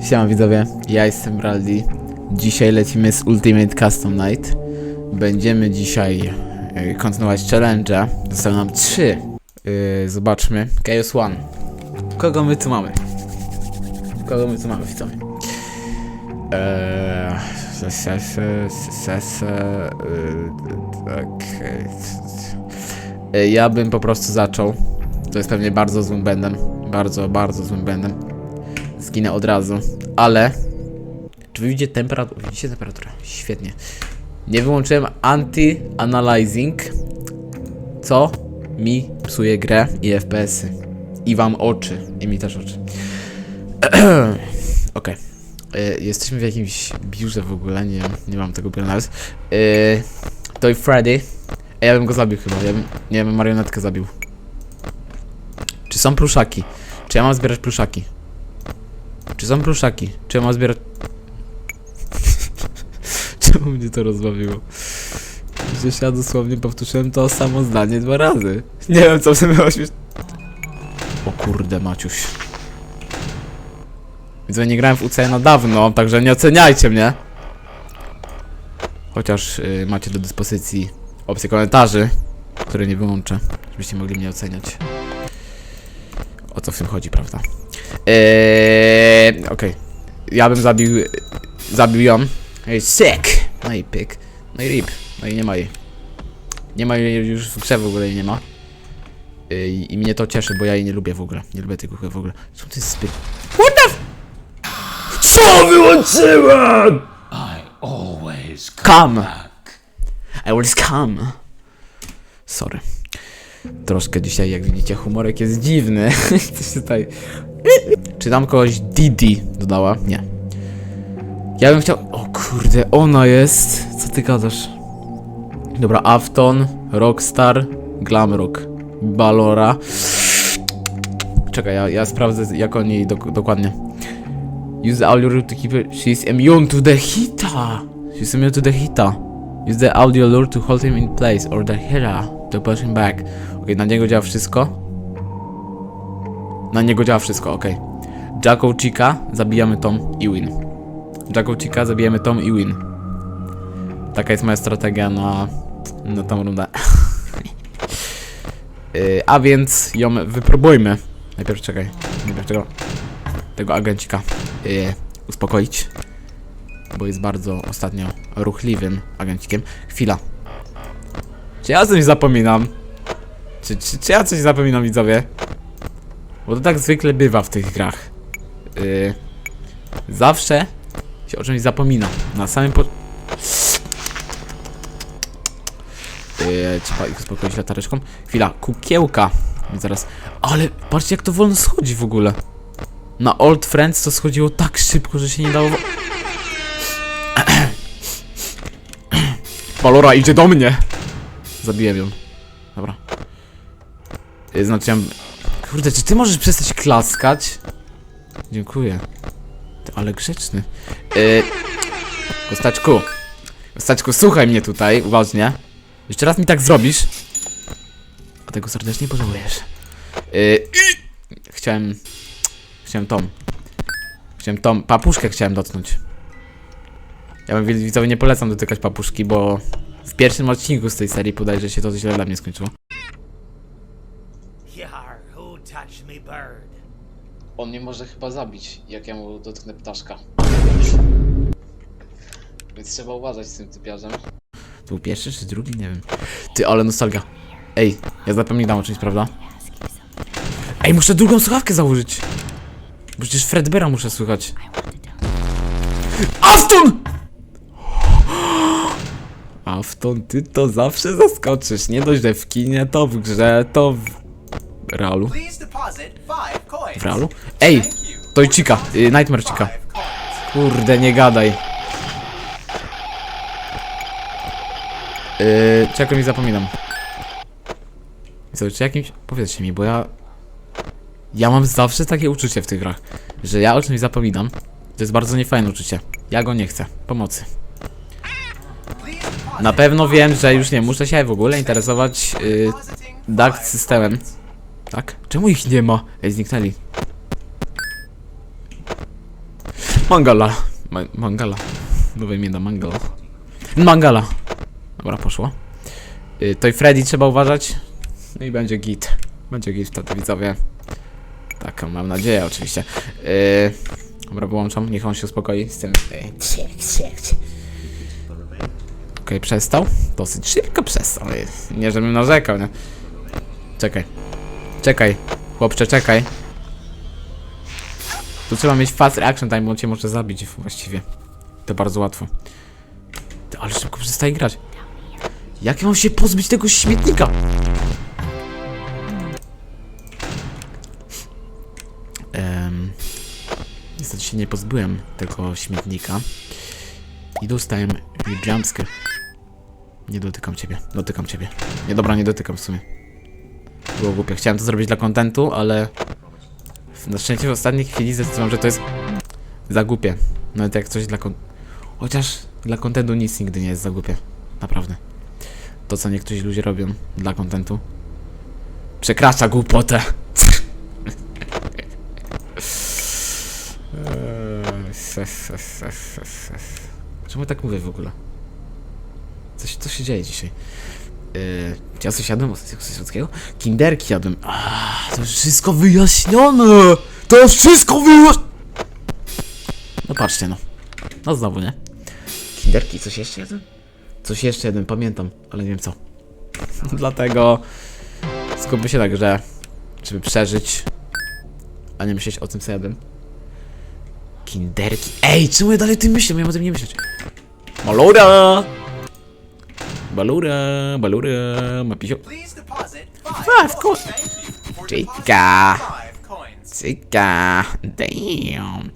Siema widzowie, ja jestem Braldi. Dzisiaj lecimy z Ultimate Custom Night. Będziemy dzisiaj y, kontynuować challenge. Zostały nam trzy. Y, zobaczmy. Chaos One. Kogo my tu mamy? Kogo my tu mamy widzowie? Eee, se, se, se, se, okej. Y, Ja bym po prostu zaczął. To jest pewnie bardzo złym błędem. Bardzo, bardzo złym błędem zginę od razu, ale czy wy widzicie temperaturę? Widzicie temperaturę? Świetnie. Nie wyłączyłem anti-analyzing, co mi psuje grę i FPS-y. I wam oczy. I mi też oczy. Okej. Y, Jesteśmy w jakimś biurze w ogóle, nie, nie mam tego biura nawet. Yy, Toy Freddy. Ej, ja bym go zabił chyba, ja bym, nie, ja bym marionetkę zabił. Czy są pluszaki? Czy ja mam zbierać pluszaki? Czy są pluszaki? Czy ja mam zbierać... Czemu mnie to rozbawiło? Przecież ja dosłownie powtórzyłem to samo zdanie dwa razy. Nie wiem, co w tym było. O kurde, Maciuś. Widzę, nie grałem w UC na dawno, także nie oceniajcie mnie. Chociaż y, macie do dyspozycji opcję komentarzy, które nie wyłączę, żebyście mogli mnie oceniać. O co w tym chodzi, prawda? Eee, okej. Ja bym zabił. Zabił ją. Ej, sick! No i pyk. No i rip. No i nie ma jej. Nie ma jej już w grze w ogóle jej nie ma. I mnie to cieszy, bo ja jej nie lubię w ogóle. Nie lubię tej kuchy w ogóle. Co ty spy... What the f... Co wyłączyłem? I always Come. back. I will come. Sorry. Troszkę dzisiaj, jak widzicie, humorek jest dziwny. Coś tutaj... Czy tam kogoś Didi dodała? Nie. Ja bym chciał... O kurde, ona jest... Co ty gadasz? Dobra, Afton, Rockstar, Glamrock, Balora. Czekaj, ja, ja sprawdzę jak oni dok dokładnie. Use audio lure to keep it... She's immune to the hita! She's immune to the hita. Use the audio lure to hold him in place or the hera to push him back. Okej, na niego działa wszystko. Na niego działa wszystko, okej. Jacko Chica, zabijamy Tom i win. Jacko Chica, zabijamy Tom i win. Taka jest moja strategia na, na tą rundę. Yy, a więc ją wypróbujmy. Najpierw czekaj, najpierw tego, tego agencika yy, uspokoić. Bo jest bardzo ostatnio ruchliwym agencikiem. Chwila. Czy ja coś zapominam? Czy, czy, czy ja coś zapominam, widzowie? Bo to tak zwykle bywa w tych grach. Yy, zawsze się o czymś zapomina. Na samym po... Yy, trzeba ich uspokoić latareczką. Chwila, kukiełka. Zaraz... Ale patrzcie jak to wolno schodzi w ogóle. Na Old Friends to schodziło tak szybko, że się nie dało... Valora idzie do mnie! Zabiję ją. Znaczy ja... Kurde, czy ty możesz przestać klaskać? Dziękuję. Ty, ale grzeczny. Yy... Kostaczku. Kostaczku, słuchaj mnie tutaj, uważnie. Jeszcze raz mi tak zrobisz. A tego serdecznie pożałujesz. Yy... Chciałem... Chciałem Tom. Chciałem Tom... Papuszkę chciałem dotknąć. Ja bym widzowie nie polecam dotykać papuszki, bo w pierwszym odcinku z tej serii podajże się to źle dla mnie skończyło. Bird? On mnie może chyba zabić, jak ja mu dotknę ptaszka. Więc trzeba uważać z tym typiarzem. To był pierwszy czy drugi? Nie wiem. Ty, ale nostalgia. Ej, ja zapominam o czymś, prawda? Ej, muszę drugą słuchawkę założyć. Bo przecież Fredbera muszę słychać. Afton! Afton, ty to zawsze zaskoczysz. Nie dość, że w kinie, to w grze, to w realu. W realu? Ej! To i Chica, y, Nightmare coins. Kurde, nie gadaj. Yy, mi zapominam? Co, czy jakimś... Powiedzcie mi, bo ja... Ja mam zawsze takie uczucie w tych grach, że ja o czymś zapominam. To jest bardzo niefajne uczucie. Ja go nie chcę. Pomocy. Na pewno wiem, że już nie muszę się w ogóle interesować yy, systemem. Tak? Czemu ich nie ma? Ej, zniknęli. Mangala. Ma mangala. Nowe imię na Mangala. Mangala. Dobra, poszło. Y, to i Freddy trzeba uważać. No i będzie git. Będzie git wtedy widzowie. Taką mam nadzieję oczywiście. Yy, dobra, wyłączam, niech on się uspokoi z tym. Okej, przestał. Dosyć szybko przestał. Yy, Nie, żebym narzekał, nie? Czekaj. Czekaj. Chłopcze, czekaj. Tu trzeba mieć fast reaction time, bo cię może zabić właściwie. To bardzo łatwo. Ale szybko przestaje grać. Jak ja mam się pozbyć tego śmietnika? Em, niestety się nie pozbyłem tego śmietnika. I dostałem jumpscare. Nie dotykam ciebie, dotykam ciebie. Nie, dobra, nie dotykam w sumie. Było głupie. Chciałem to zrobić dla kontentu, ale... Na szczęście w ostatniej chwili zdecydowałem, że to jest za głupie. Nawet jak coś dla kon... Chociaż dla kontentu nic nigdy nie jest za głupie. Naprawdę. To, co niektórzy ludzie robią dla kontentu, przekracza głupotę. Czemu tak mówię w ogóle? Co się dzieje dzisiaj? Yy, ja coś jadłem ostatnio słodkiego? Kinderki jadłem. Ah, to wszystko wyjaśnione! To wszystko wyjaśnione! No patrzcie no. No znowu, nie? Kinderki, coś jeszcze jadłem? Coś jeszcze jadłem, pamiętam, ale nie wiem co. Dlatego skupmy się na grze, żeby przeżyć, a nie myśleć o tym, co jadłem. Kinderki. Ej, czemu ja dalej tym myślę? Miałem o tym nie myśleć. Balura! Thank you for Chica. depositing five coins. Cyka, damn.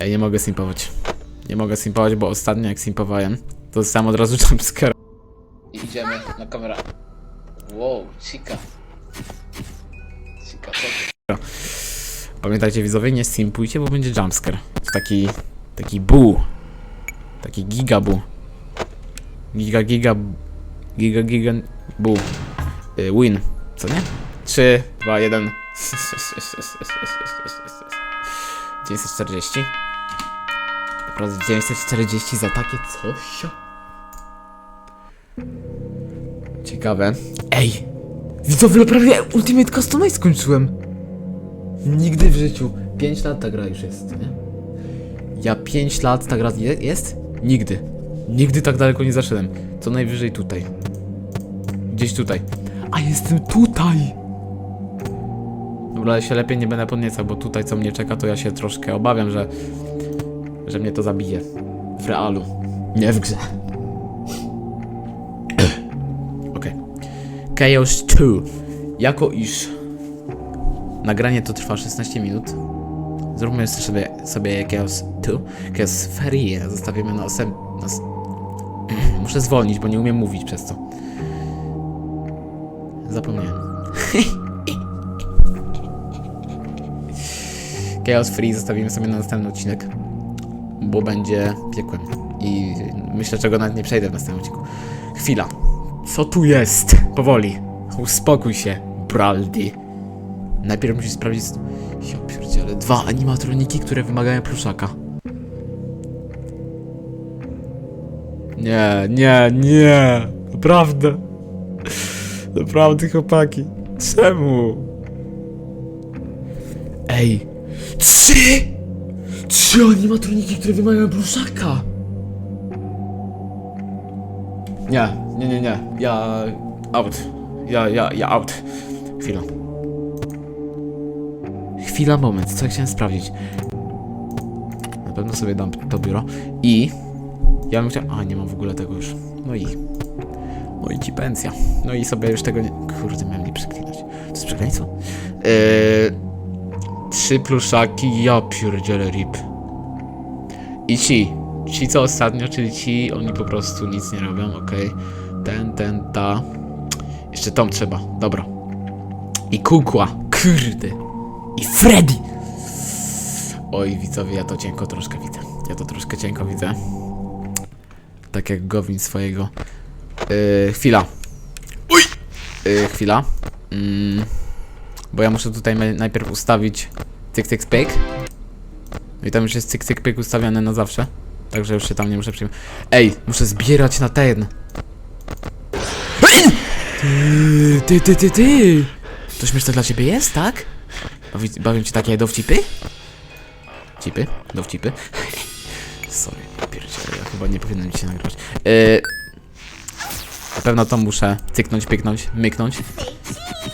Ej, nie mogę simpować. Nie mogę simpować, bo ostatnio jak simpowałem, to dostałem od razu jumpscare. I idziemy na kamerę. Wow, cika. Cika, co Pamiętajcie widzowie, nie simpujcie, bo będzie jumpscare. To taki, taki bu. Taki gigabu. Giga, giga, giga, giga, bu. Y, win, co nie? 3, 2, 1. 940. Naprawdę 940 za takie coś? Ciekawe. Ej! Widzowie, prawie Ultimate Customize skończyłem! Nigdy w życiu. 5 lat ta gra już jest, nie? Ja 5 lat ta gra je- jest? Nigdy. Nigdy tak daleko nie zaszedłem. Co najwyżej tutaj. Gdzieś tutaj. A jestem tutaj! Dobra, ale się lepiej nie będę podniecał, bo tutaj co mnie czeka, to ja się troszkę obawiam, że że mnie to zabije. W realu. Nie w grze. Okej. Chaos 2. Jako iż nagranie to trwa 16 minut, zróbmy sobie, sobie Chaos 2. Chaos Ferie zostawimy na osem... Muszę zwolnić, bo nie umiem mówić przez to. Zapomniałem. Chaos Free zostawimy sobie na następny odcinek bo będzie piekłem. I myślę, że go nawet nie przejdę w następnym odcinku. Chwila. Co tu jest? Powoli. Uspokój się, Braldi. Najpierw musisz sprawdzić... Ja pierdzielę. Dwa animatroniki, które wymagają pluszaka. Nie, nie, nie. Naprawdę. Naprawdę, chłopaki. Czemu? Ej. Trzy! Trzy animatroniki, które wymagają pluszaka! Nie, nie, nie, nie. Ja... out. Ja, ja, ja out. Chwila. Chwila, moment. Co ja chciałem sprawdzić? Na pewno sobie dam to biuro. I... Ja bym chciał... A, nie mam w ogóle tego już. No i... No i ci pensja. No i sobie już tego nie... Kurde, miałem nie przeklinać. To jest przekleństwo? Yy... Trzy pluszaki, ja pierdzielę rip. I ci. Ci co ostatnio, czyli ci, oni po prostu nic nie robią, okej. Ten, ten, ta. Jeszcze tom trzeba, dobra. I kukła, kurde. I Freddy! Oj, widzowie, ja to cienko troszkę widzę. Ja to troszkę cienko widzę. Tak jak Gowin swojego. Yy, chwila. Uj! Yy, chwila. Mm, bo ja muszę tutaj najpierw ustawić cyk, cyk, pyk. No i tam już jest cyk, cyk, pyk ustawiony na zawsze. Także już się tam nie muszę przyjmować. Ej, muszę zbierać na ten. Ty, ty, ty, ty. To śmieszne dla ciebie jest, tak? Bawi, bawią ci takie dowcipy? Cipy? Dowcipy? Sorry, chyba nie powinienem dzisiaj nagrywać. Yy, na pewno to muszę cyknąć, pyknąć, myknąć.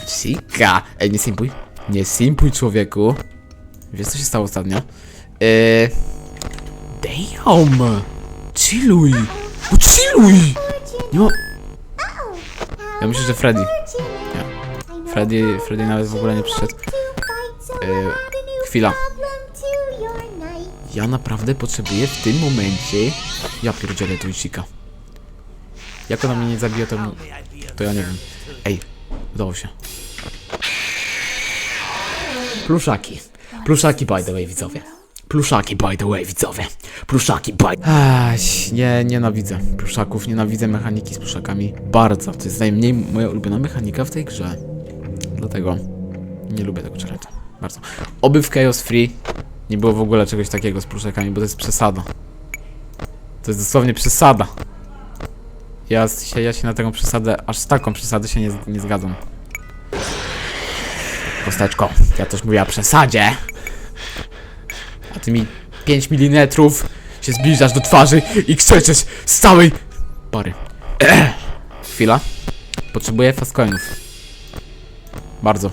Sika! Ej, nie simpuj. Nie simpuj, człowieku. Wiesz, co się stało ostatnio? Yy... Damn! Chilluj! No chilluj! Nie ma... Ja myślę, że Freddy. Nie. Freddy, Freddy nawet w ogóle nie przyszedł. Yy, chwila. Ja naprawdę potrzebuję w tym momencie... Ja pierdzielę tu Ichika. Jak ona mnie nie zabije, to... To ja nie wiem. Ej, udało się. Pluszaki. Pluszaki by the way, widzowie. Pluszaki by the way, widzowie. Pluszaki by... Aś, nie, nienawidzę pluszaków, nienawidzę mechaniki z pluszakami. Bardzo. To jest najmniej moja ulubiona mechanika w tej grze. Dlatego nie lubię tego challenge'a. Bardzo. Oby w Chaos Free nie było w ogóle czegoś takiego z pluszakami, bo to jest przesada. To jest dosłownie przesada. Ja się, ja się na taką przesadę, aż z taką przesadę się nie, nie zgadzam. Kosteczko, ja też mówię o przesadzie. A ty mi 5 mm się zbliżasz do twarzy i krzyczysz z całej pary. Chwila. Potrzebuję fast coinów. Bardzo.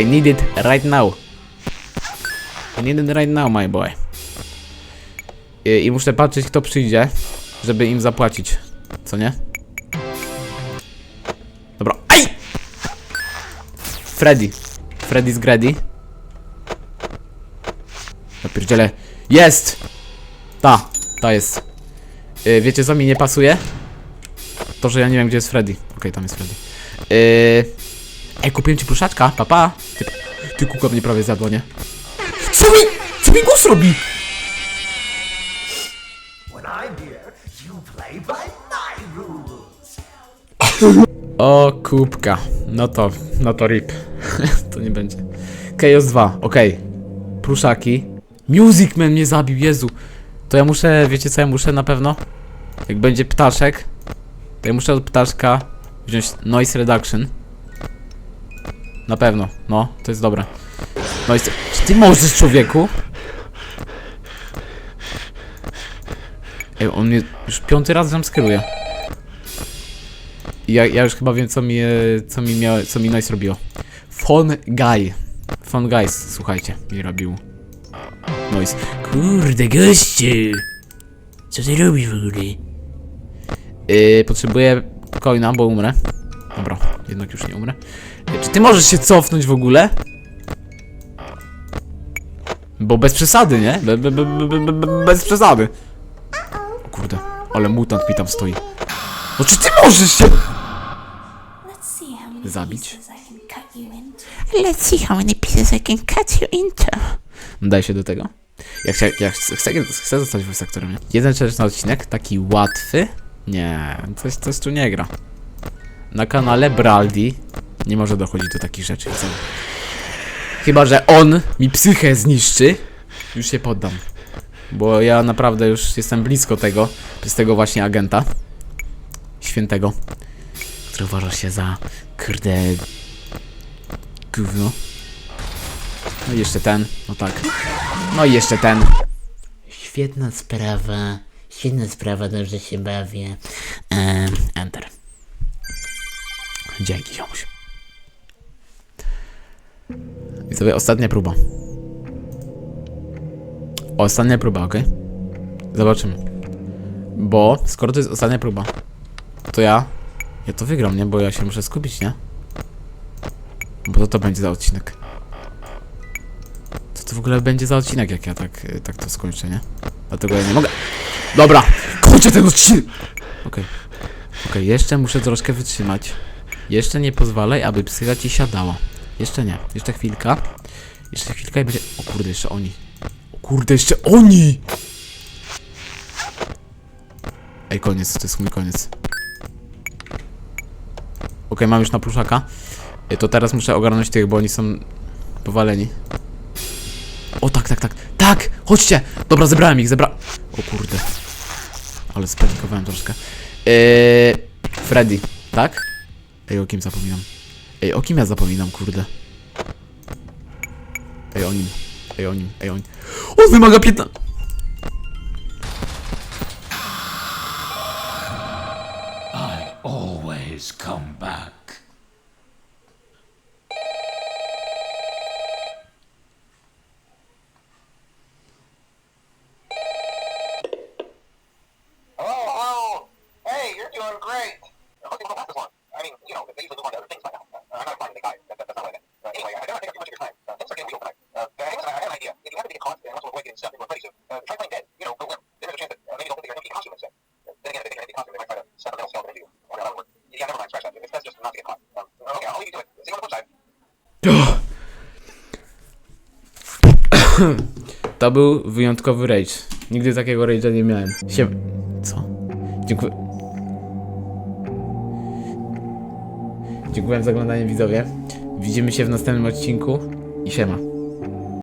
I need it right now. I need it right now, my boy. I, I muszę patrzeć, kto przyjdzie, żeby im zapłacić. Co nie? Dobra. Aj! Freddy. Freddy's Grady. Ja pierdzielę. Jest! Ta, ta jest. Yy, wiecie co mi nie pasuje? To, że ja nie wiem gdzie jest Freddy. Okej, tam jest Freddy. Yy... Ej, kupiłem ci pluszaczka, papa. Ty, ty kuka prawie zjadła, nie? Co mi, co mi głos robi? O, kubka. No to, no to rip. to nie będzie. Chaos 2, okej. Pluszaki. Music Man mnie zabił, Jezu. To ja muszę, wiecie co ja muszę na pewno? Jak będzie ptaszek, to ja muszę od ptaszka wziąć noise reduction. Na pewno, no, to jest dobre. Noise... Czy ty możesz, człowieku? Ej, on mnie już piąty raz jumpskeruje. Ja, ja już chyba wiem, co mi, e, co mi, co mi noise robiło. Fon Guy. Fon Guys, słuchajcie, mi robił noise. Kurde, gościu! Co ty robisz w ogóle? Yy, potrzebuję coina, bo umrę. Dobra, jednak już nie umrę. Yy, czy ty możesz się cofnąć w ogóle? Bo bez przesady, nie? Be, be, be, be, be, be, bez przesady. O kurde, ale mutant mi tam stoi. No czy ty możesz się... Zabić. Let's see how many pieces I can cut you into. Daj się do tego. Ja, chcę, ja chcę, chcę, chcę zostać voice aktorem, nie? Jeden na odcinek, taki łatwy. Nie, coś, coś tu nie gra. Na kanale Braldi nie może dochodzić do takich rzeczy. Co? Chyba, że on mi psychę zniszczy, już się poddam. Bo ja naprawdę już jestem blisko tego, przez tego właśnie agenta. Świętego. Który uważa się za, kurde, gówno. No i jeszcze ten, no tak. No i jeszcze ten. Świetna sprawa. Świetna sprawa, dobrze się bawię. Ehm, Enter. Dzięki, ziomuś. I sobie ostatnia próba. Ostatnia próba, ok? Zobaczymy. Bo skoro to jest ostatnia próba, to ja. Ja to wygram, nie? Bo ja się muszę skupić, nie? Bo to to będzie za odcinek. Co to w ogóle będzie za odcinek, jak ja tak, tak to skończę, nie? Dlatego ja nie mogę. Dobra! Kończę ten odcinek! Okej. Okej, jeszcze muszę troszkę wytrzymać. Jeszcze nie pozwalaj, aby psycha ci siadała. Jeszcze nie, jeszcze chwilka. Jeszcze chwilka i będzie... O kurde, jeszcze oni. O kurde, jeszcze oni! Ej, koniec, to jest mój koniec. Ok, mam już na pluszaka. E, to teraz muszę ogarnąć tych, bo oni są powaleni. O tak, tak, tak. Tak! Chodźcie! Dobra, zebrałem ich, zebra... O kurde. Ale spanikowałem troszkę. Eee, Freddy, tak? Ej, o kim zapominam? Ej, o kim ja zapominam, kurde? Ej, o nim. Ej, o nim. Ej, o nim. On wymaga 15... To był wyjątkowy rage. Nigdy takiego rage'a nie miałem. Sie... Co? Dziękuję... Dziękuję za oglądanie widzowie. Widzimy się w następnym odcinku i siema.